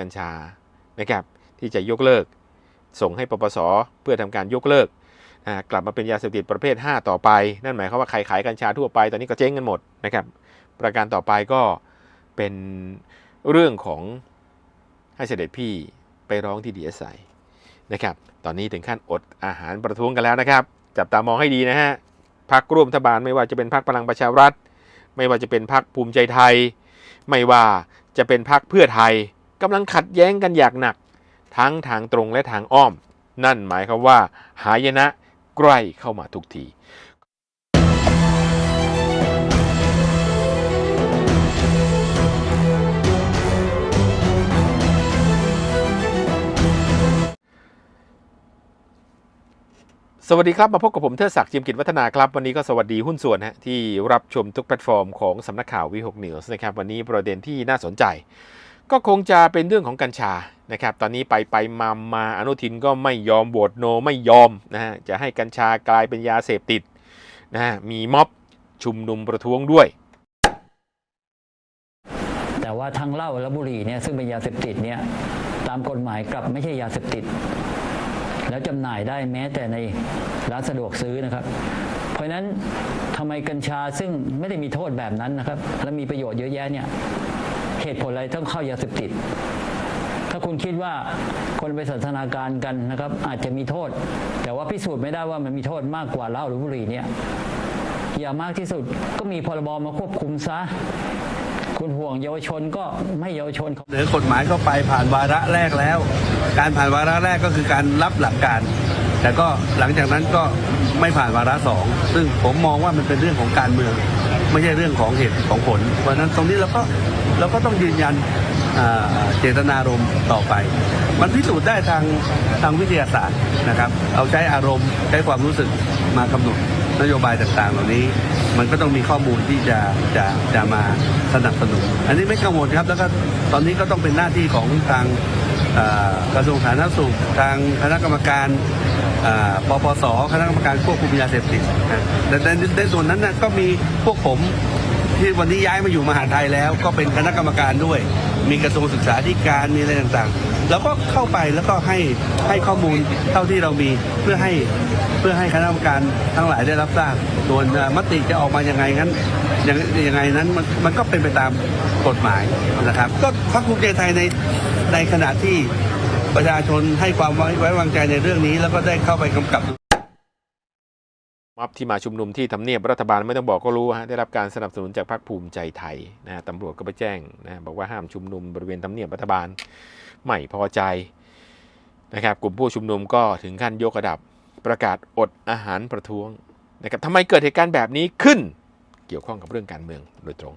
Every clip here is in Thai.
กัญชานะครับที่จะยกเลิก ส่งให้ปปสเพื่อทำการยกเลิกกลับมาเป็นยาเสพติดประเภท 5 ต่อไป นั่นหมายความว่าใครขายกัญชาทั่วไปตอนนี้ก็เจ๊งกันหมดนะครับประการต่อไปก็เป็นเรื่องของให้เสด็จพี่ไปร้องที่ดีเอสไนะครับตอนนี้ถึงขั้นอดอาหารประท้วงกันแล้วนะครับ จับตามองให้ดีนะฮะพักร่วมรัฐบาลไม่ว่าจะเป็นพักพลังประชารัฐ ไม่ว่าจะเป็นพักภูมิใจไทย ไม่ว่าจะเป็นพักเพื่อไทย กำลังขัดแย้งกันอย่างหนัก ทั้งทางตรงและทางอ้อม นั่นหมายความว่า หายนะใกล้เข้ามาทุกทีสวัสดีครับ มาพบกับผมเทิดศักดิ์จิมกิจวัฒนาครับ วันนี้ก็สวัสดีหุ้นส่วนฮะที่รับชมทุกแพลตฟอร์มของสำนักข่าววีหกนิวส์นะครับ วันนี้ประเด็นที่น่าสนใจ ก็คงจะเป็นเรื่องของกัญชานะครับ ตอนนี้ไปไปมามาอนุทินก็ไม่ยอมโหวตโนไม่ยอมนะฮะจะให้กัญชากลายเป็นยาเสพติดนะฮะมีม็อบชุมนุมประท้วงด้วย แต่ว่าทั้งเหล้าและบุหรี่เนี่ยซึ่งเป็นยาเสพติดเนี่ยตามกฎหมายกลับไม่ใช่ยาเสพติด แล้วจำหน่ายได้แม้แต่ในร้านสะดวกซื้อนะครับ เพราะฉะนั้นทำไมกัญชาซึ่งไม่ได้มีโทษแบบนั้นนะครับ และมีประโยชน์เยอะแยะเนี่ย เหตุผลอะไรต้องเข้ายาเสพติด ถ้าคุณคิดว่าคนไปสันทนาการกันนะครับ อาจจะมีโทษ แต่ว่าพิสูจน์ไม่ได้ว่ามันมีโทษมากกว่าเหล้าหรือบุหรี่เนี่ยอย่างมากที่สุดก็มีพรบมาควบคุมซะคุณห่วงเยาวชนก็ไม่เยาวชนเสนอกฎหมายเข้าไปผ่านวาระแรกแล้ว การผ่านวาระแรกก็คือการรับหลักการ แต่ก็หลังจากนั้นก็ไม่ผ่านวาระสองซึ่งผมมองว่ามันเป็นเรื่องของการเมือง ไม่ใช่เรื่องของเหตุของผลเพราะนั้นตรงนี้เราก็ เราก็ต้องยืนยันเจตนารมณ์ต่อไป มันพิสูจน์ได้ทางทางวิทยาศาสตร์นะครับ เอาใช้อารมณ์ใช้ความรู้สึกมากำหนดนโยบายต่างๆ เหล่านี้ มันก็ต้องมีข้อมูลที่จะจะจะมาสนับสนุน อันนี้ไม่กังวลครับ แล้วก็ตอนนี้ก็ต้องเป็นหน้าที่ของทางกระทรวงสาธารณสุข ทางคณะกรรมการอ่อปปส คณะกรรมการควบคุมยาเสพติดแต่ในในส่วนนั้นนะก็มีพวกผม ที่วันนี้ย้ายมาอยู่มหาไทยแล้ว ก็เป็นคณะกรรมการด้วย มีกระทรวงศึกษาธิการมีอะไรต่างๆ แล้วก็เข้าไปแล้วก็ให้ให้ข้อมูลเท่าที่เรามีเพื่อให้เพื่อให้คณะกรรมการทั้งหลายได้รับทราบส่วนมติจะออกมายังไงนั้นยังยังไงนั้นมันมันก็เป็นไปตามกฎหมายนะครับ ก็พรรคภูมิใจไทยในในขณะที่ประชาชนให้ความไว้ไว้วางใจในเรื่องนี้ แล้วก็ได้เข้าไปกำกับ ม็อบที่มาชุมนุมที่ทำเนียบรัฐบาลไม่ต้องบอกก็รู้ฮะได้รับการสนับสนุนจากพรรคภูมิใจไทยนะฮะตำรวจก็ไปแจ้งนะบอกว่าห้ามชุมนุมบริเวณทำเนียบรัฐบาลไม่พอใจนะครับกลุ่มผู้ชุมนุมก็ถึงขั้นยกระดับประกาศอดอาหารประท้วงนะครับทำไมเกิดเหตุการณ์แบบนี้ขึ้นเกี่ยวข้องกับเรื่องการเมืองโดยตรง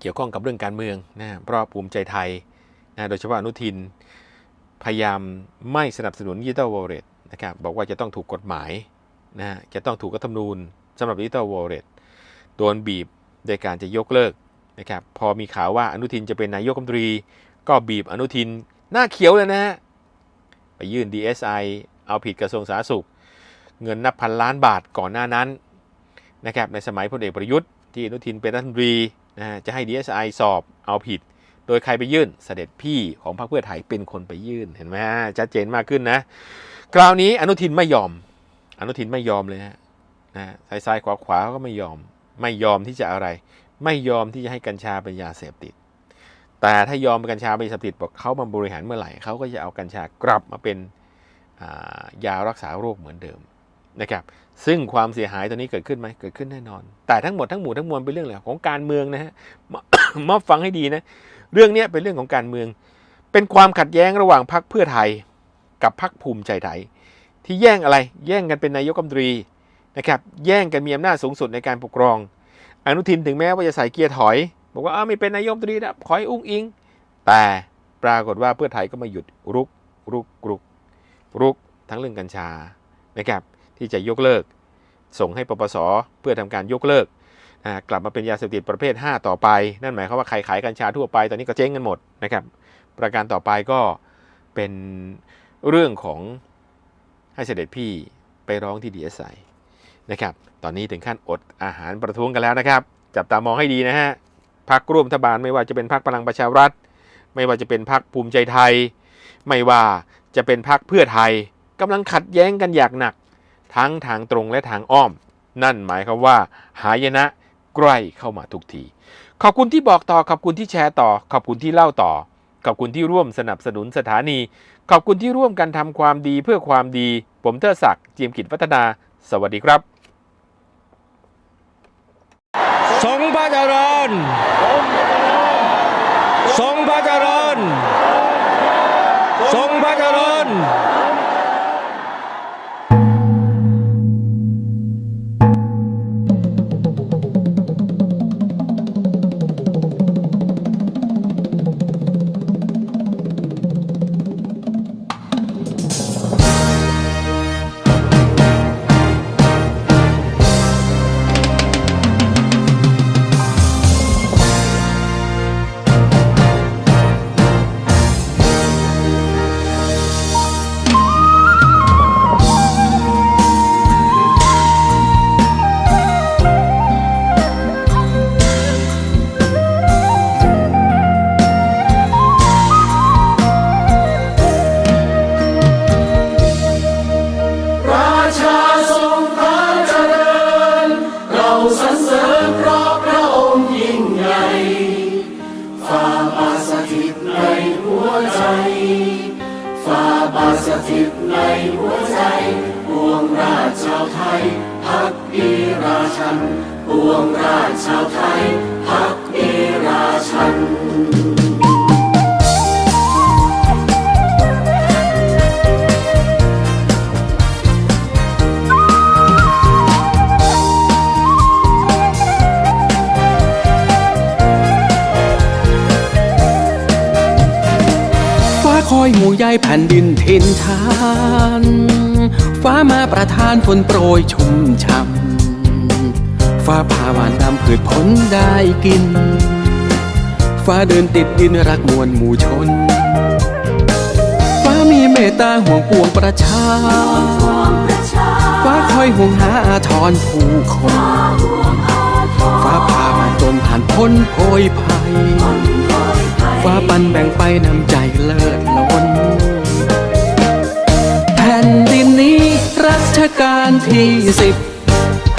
เกี่ยวข้องกับเรื่องการเมืองนะเพราะภูมิใจไทยนะโดยเฉพาะอนุทิน พยายามไม่สนับสนุนดิจิตอลวอลเล็ต นะครับบอกว่าจะต้องถูกกฎหมายนะฮะจะต้องถูกรัฐธรรมนูญสำหรับดิจิตอลวอลเล็ตโดนบีบโดยการจะยกเลิกนะครับพอมีข่าวว่าอนุทินจะเป็นนายกรัฐมนตรี ก็บีบอนุทินหน้าเขียวเลยนะฮะไปยื่น DSI เอาผิดกระทรวงสาธารณสุข เงินนับพันล้านบาทก่อนหน้านั้นนะครับในสมัยพลเอกประยุทธ์ที่อนุทินเป็นรัฐมนตรีนะฮะจะให้ DSI สอบเอาผิด โดยใครไปยื่นเสด็จพี่ของพรรคเพื่อไทยเป็นคนไปยื่นเห็นไหมฮะชัดเจนมากขึ้นนะ คราวนี้อนุทินไม่ยอม อนุทินไม่ยอมเลยฮะนะซ้ายซ้ายขวาขวาก็ไม่ยอม ไม่ยอมที่จะอะไร ไม่ยอมที่จะให้กัญชาเป็นยาเสพติด แต่ถ้ายอมเป็นกัญชาเป็นยาเสพติดบอกเขามาบริหารเมื่อไหร่เขาก็จะเอากัญชากลับมาเป็นยารักษาโรคเหมือนเดิม นะครับซึ่งความเสียหายตอนนี้เกิดขึ้นไหมเกิดขึ้นแน่นอน แต่ทั้งหมดทั้งหมู่ทั้งมวลเป็นเรื่องอะไรของการเมืองนะฮะมามาฟังให้ดีนะเรื่องนี้เป็นเรื่องของการเมือง เป็นความขัดแย้งระหว่างพรรคเพื่อไทย กับพรรคภูมิใจไทย ที่แย่งอะไรแย่งกันเป็นนายกรัฐมนตรีนะครับแย่งกันมีอำนาจสูงสุดในการปกครอง อนุทินถึงแม้ว่าจะใส่เกียร์ถอย บอกว่าอ้าไม่เป็นนายกรัฐมนตรีนะขอให้อุ้งอิง แต่ปรากฏว่าเพื่อไทยก็มาหยุดรุกรุกรุกรุกทั้งเรื่องกัญชานะครับ ที่จะยกเลิก ส่งให้ปปสเพื่อทำการยกเลิกกลับมาเป็นยาเสพติดประเภท 5 ต่อไป นั่นหมายความว่าใครขายกัญชาทั่วไปตอนนี้ก็เจ๊งกันหมดนะครับ ประการต่อไปก็เป็นเรื่องของให้เสด็จพี่ไปร้องที่ดีเอสไนะครับ ตอนนี้ถึงขั้นอดอาหารประท้วงกันแล้วนะครับ จับตามองให้ดีนะฮะพักร่วมรัฐบาลไม่ว่าจะเป็นพักพลังประชารัฐ ไม่ว่าจะเป็นพักภูมิใจไทย ไม่ว่าจะเป็นพักเพื่อไทยกำลังขัดแย้งกันอย่างหนัก ทั้งทางตรงและทางอ้อม นั่นหมายความว่า หายนะใกล้เข้ามาทุกที ขอบคุณที่บอกต่อ ขอบคุณที่แชร์ต่อ ขอบคุณที่เล่าต่อ ขอบคุณที่ร่วมสนับสนุนสถานี ขอบคุณที่ร่วมกันทำความดีเพื่อความดี ผมเทอศักดิ์เจียมกิจวัฒนา สวัสดีครับทรงพระเจริญทรงพระเจริญทรงพระเจริญ ชาวไทยพักดีราชันฟ้าคอยห่วงใยแผ่นดินเทินทาน ฟ้ามาประทานฝนโปรยชุ่มช่ำ ฟ้าผ่าหวานดำพืชผลได้กิน ฟ้าเดินติดดินรักมวลหมู่ชน ฟ้ามีเมตตาห่วงปวงประชา ฟ้าคอยห่วงหาอาทรผู้คน ฟ้าผ่ามาจนผ่านพ้นโพยภัย ฟ้าปันแบ่งไปนำใจเลิศล้นแผ่นดินนี้รัชกาลที่สิบ